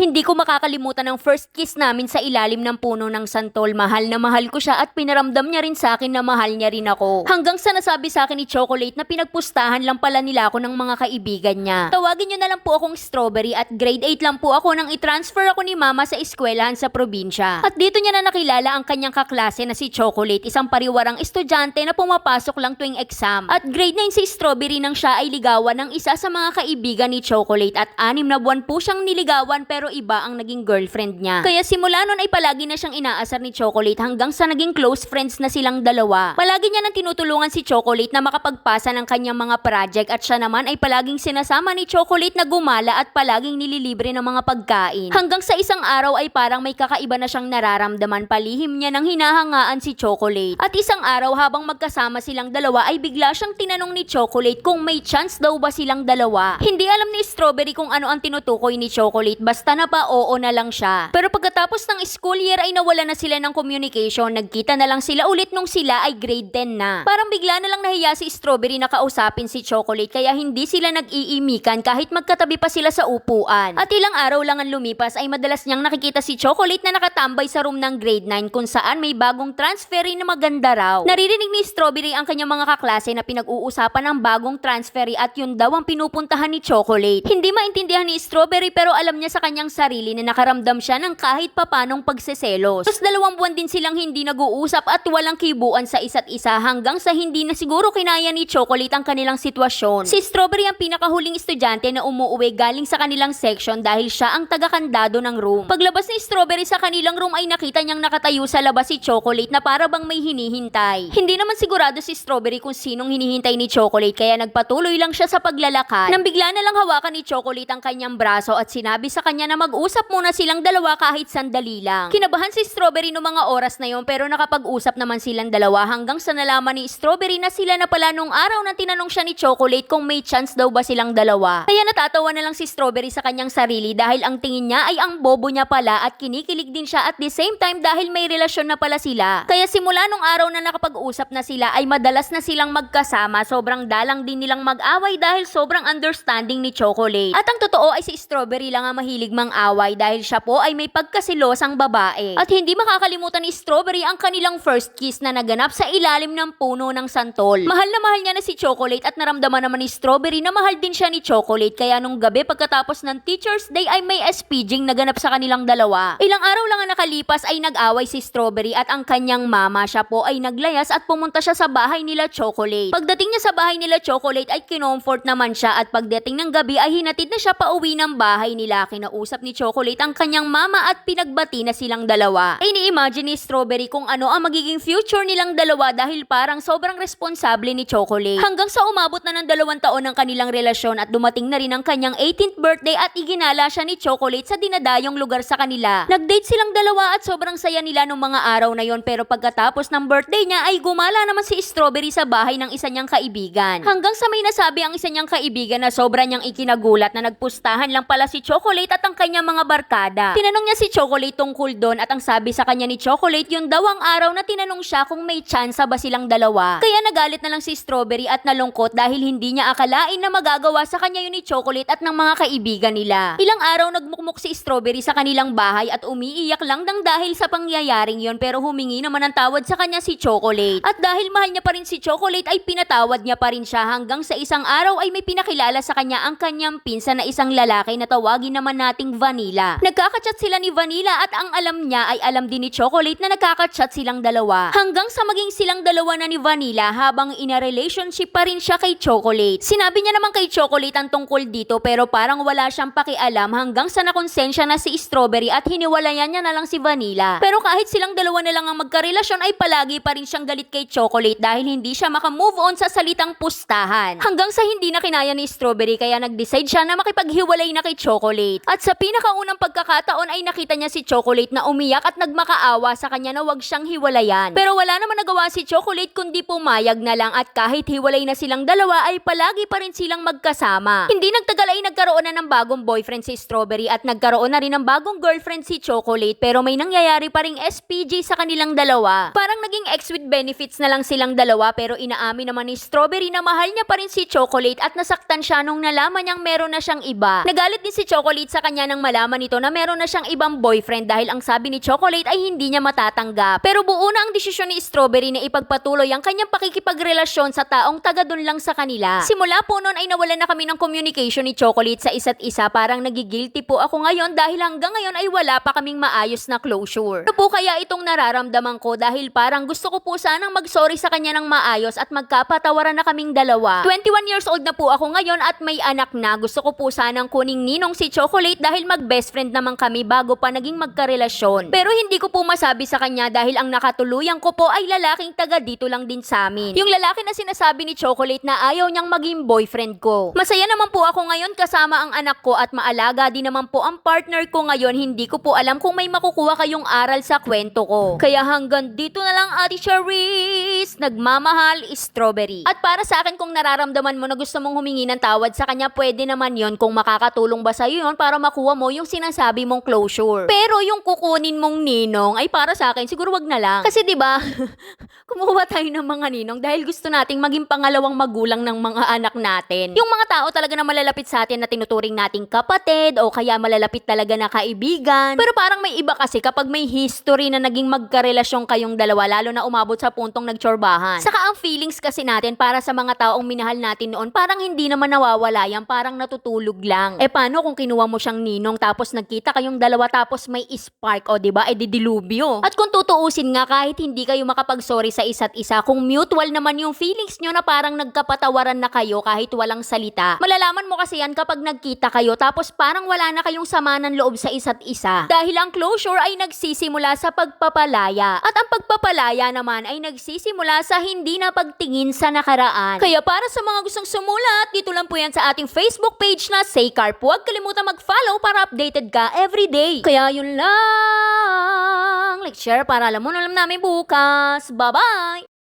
Hindi ko makakalimutan ang first kiss namin sa ilalim ng puno ng santol. Mahal na mahal ko siya at pinaramdam niya rin sa akin na mahal niya rin ako. Hanggang sa nasabi sa akin ni Chocolate na pinagpustahan lang pala nila ako ng mga kaibigan niya. Tawagin niyo na lang po akong Strawberry at grade 8 lang po ako nang i-transfer ako ni Mama sa eskwelahan sa probinsya. At dito niya na nakilala ang kanyang kaklase na si Chocolate, isang pariwarang estudyante na pumapasok lang tuwing exam. At grade 9 si Strawberry nang siya ay ligawan ng isa sa mga kaibigan ni Chocolate at anim na buwan po siyang niligawan pero iba ang naging girlfriend niya. Kaya simula nun ay palagi na siyang inaasar ni Chocolate hanggang sa naging close friends na silang dalawa. Palagi niya nang tinutulungan si Chocolate na makapagpasa ng kanyang mga project at siya naman ay palaging sinasama ni Chocolate na gumala at palaging nililibre ng mga pagkain. Hanggang sa isang araw ay parang may kakaiba na siyang nararamdaman palihim niya nang hinahangaan si Chocolate. At isang araw habang magkasama silang dalawa ay bigla siyang tinanong ni Chocolate kung may chance daw ba silang dalawa. Hindi alam ni Strawberry kung ano ang tinutukoy ni Chocolate basta na pa oo na lang siya. Pero pagkatapos ng school year ay nawala na sila ng communication, nagkita na lang sila ulit nung sila ay grade 10 na. Parang bigla na lang nahiya si Strawberry na kausapin si Chocolate kaya hindi sila nag-iimikan kahit magkatabi pa sila sa upuan. At ilang araw lang ang lumipas ay madalas niyang nakikita si Chocolate na nakatambay sa room ng grade 9 kung saan may bagong transferee na maganda raw. Naririnig ni Strawberry ang kanyang mga kaklase na pinag-uusapan ng bagong transferee at yun daw ang pinupuntahan ni Chocolate. Hindi maintindihan ni Strawberry pero alam niya sa kanyang sarili na nakaramdam siya ng kahit papanong pagseselos. Tapos dalawang buwan din silang hindi nag-uusap at walang kibuan sa isa't isa hanggang sa hindi na siguro kinaya ni Chocolate ang kanilang sitwasyon. Si Strawberry ang pinakahuling estudyante na umuwi galing sa kanilang section dahil siya ang taga-kandado ng room. Paglabas ni Strawberry sa kanilang room ay nakita niyang nakatayo sa labas si Chocolate na para bang may hinihintay. Hindi naman sigurado si Strawberry kung sinong hinihintay ni Chocolate kaya nagpatuloy lang siya sa paglalakad. Nang bigla na lang hawakan ni Chocolate ang kanyang braso at sinabi sa kanya na mag-usap muna silang dalawa kahit sandali lang. Kinabahan si Strawberry no mga oras na yon pero nakapag-usap naman silang dalawa hanggang sa nalaman ni Strawberry na sila na pala nung araw na tinanong siya ni Chocolate kung may chance daw ba silang dalawa. Kaya natatawa na lang si Strawberry sa kanyang sarili dahil ang tingin niya ay ang bobo niya pala at kinikilig din siya at the same time dahil may relasyon na pala sila. Kaya simula nung araw na nakapag-usap na sila ay madalas na silang magkasama sobrang dalang din nilang mag-away dahil sobrang understanding ni Chocolate. At ang totoo ay si Strawberry lang ang mahilig mang-away dahil siya po ay may pagkasilosang babae. At hindi makakalimutan ni Strawberry ang kanilang first kiss na naganap sa ilalim ng puno ng santol. Mahal na mahal niya na si Chocolate at naramdaman naman ni Strawberry na mahal din siya ni Chocolate kaya nung gabi pagkatapos ng Teacher's Day ay may SPGing naganap sa kanilang dalawa. Ilang araw lang ang nakalipas ay nag-away si Strawberry at ang kanyang mama siya po ay naglayas at pumunta siya sa bahay nila Chocolate. Pagdating niya sa bahay nila Chocolate ay kinomfort naman siya at pagdating ng gabi ay hinatid na siya pa uwi ng bahay nila. Kinausap ni Chocolate ang kanyang mama at pinagbati na silang dalawa. Ay ni-imagine ni Strawberry kung ano ang magiging future nilang dalawa dahil parang sobrang responsable ni Chocolate. Hanggang sa umabot na ng dalawang taon ng kanilang relasyon at dumating na rin ang kanyang 18th birthday at iginala siya ni Chocolate sa dinadayong lugar sa kanila. Nag-date silang dalawa at sobrang saya nila nung mga araw na yon pero pagkatapos ng birthday niya ay gumala naman si Strawberry sa bahay ng isa niyang kaibigan. Hanggang sa may nasabi ang isa niyang kaibigan na sobra niyang ikinagulat na nagpustahan lang pala si Chocolate at ang kanyang mga barkada. Tinanong niya si Chocolate tungkol doon at ang sabi sa kanya ni Chocolate yun daw ang araw na tinanong siya kung may tsansa ba silang dalawa. Kaya nagalit na lang si Strawberry at nalungkot dahil hindi niya akalain na magagawa sa kanya yun ni Chocolate at ng mga kaibigan nila. Ilang araw nagmukmuk si Strawberry sa kanilang bahay at umiiyak lang dang dahil sa pangyayaring yon pero humingi naman ng tawad sa kanya si Chocolate. At dahil mahal niya pa rin si Chocolate ay pinatawad niya pa rin siya hanggang sa isang araw ay may pinakilala sa kanya ang kanyang pinsan na isang lalaki na tawagin naman nating Vanilla. Nagkakachat sila ni Vanilla at ang alam niya ay alam din ni Chocolate na nagkakachat silang dalawa. Hanggang sa maging silang dalawa na ni Vanilla habang in a relationship pa rin siya kay Chocolate. Sinabi niya naman kay Chocolate ang tungkol dito pero parang wala siyang pakialam hanggang sa nakonsensya na si Strawberry at hiniwalayan niya na lang si Vanilla. Pero kahit silang dalawa na lang ang magkarelasyon ay palagi pa rin siyang galit kay Chocolate dahil hindi siya makamove on sa salitang pustahan. Hanggang sa hindi na kinaya ni Strawberry kaya nag-decide siya na makipaghiwalay na kay Chocolate. At sa pinakaunang pagkakataon ay nakita niya si Chocolate na umiyak at nagmakaawa sa kanya na wag siyang hiwalayan. Pero wala naman nagawa si Chocolate kundi pumayag na lang at kahit hiwalay na silang dalawa ay palagi pa rin silang magkasama. Hindi nagtagal ay nagkaroon na ng bagong boyfriend si Strawberry at nagkaroon na rin ng bagong girlfriend si Chocolate pero may nangyayari pa ring SPG sa kanilang dalawa. Parang naging ex with benefits na lang silang dalawa pero inaamin naman ni Strawberry na mahal niya pa rin si Chocolate at nasaktan siya nung nalaman niyang meron na siyang iba. Nagalit din si Chocolate sa kanya nang malaman nito na meron na siyang ibang boyfriend dahil ang sabi ni Chocolate ay hindi niya matatanggap. Pero buo na ang desisyon ni Strawberry na ipagpatuloy ang kanyang pakikipagrelasyon sa taong taga dun lang sa kanila. Simula po noon ay nawalan na kami ng communication ni Chocolate sa isa't isa. Parang nagigilty po ako ngayon dahil hanggang ngayon ay wala pa kaming maayos na closure. Ano po kaya itong nararamdaman ko dahil parang gusto ko po sanang mag-sorry sa kanya ng maayos at magkapatawaran na kaming dalawa. 21 years old na po ako ngayon at may anak na. Gusto ko po sanang kuning ninong si Chocolate dahil mag-best friend naman kami bago pa naging magkarelasyon. Pero hindi ko po masabi sa kanya dahil ang nakatuluyan ko po ay lalaking taga dito lang din sa amin. Yung lalaki na sinasabi ni Chocolate na ayaw niyang maging boyfriend ko. Masaya naman po ako ngayon kasama ang anak ko at maalaga din naman po ang partner ko ngayon. Hindi ko po alam kung may makukuha kayong aral sa kwento ko. Kaya hanggang dito na lang Ate Charisse, nagmamahal strawberry. At para sa akin kung nararamdaman mo na gusto mong humingi ng tawad sa kanya, pwede naman yon kung makakatulong ba sa'yo yon para makuha mo yung sinasabi mong closure. Pero yung kukunin mong ninong ay para sa akin, siguro wag na lang. Kasi 'di ba? kumuha tayo ng mga ninong dahil gusto nating maging pangalawang magulang ng mga anak natin. Yung mga tao talaga na malalapit sa atin na tinuturing nating kapatid o kaya malalapit talaga na kaibigan. Pero parang may iba kasi kapag may history na naging magkarelasyon kayong dalawa lalo na umabot sa puntong nagtsorbahan. Saka ang feelings kasi natin para sa mga taong minahal natin noon parang hindi naman nawawala yan, parang natutulog lang. Eh paano kung kinuha mo siyang ninong tapos nagkita kayong dalawa tapos may spark o 'di ba? Eh di dilubyo. At kung tutuusin nga kahit hindi kayo makapag-sorry sa isa't isa, kung mutual naman yung feelings nyo na parang nagkapatawaran na kayo kahit walang salita, malalaman mo kasi yan kapag nagkita kayo tapos parang wala na kayong sama ng loob sa isa't isa. Dahil ang closure ay nagsisimula sa pagpapalaya. At ang pagpapalaya naman ay nagsisimula sa hindi na pagtingin sa nakaraan. Kaya para sa mga gustong sumulat, dito lang po yan sa ating Facebook page na Say Carp. Huwag kalimutan mag-follow para updated ka everyday. Kaya yun lang. Like, share para alam mo na alam namin bukas. Bye-bye! Bye.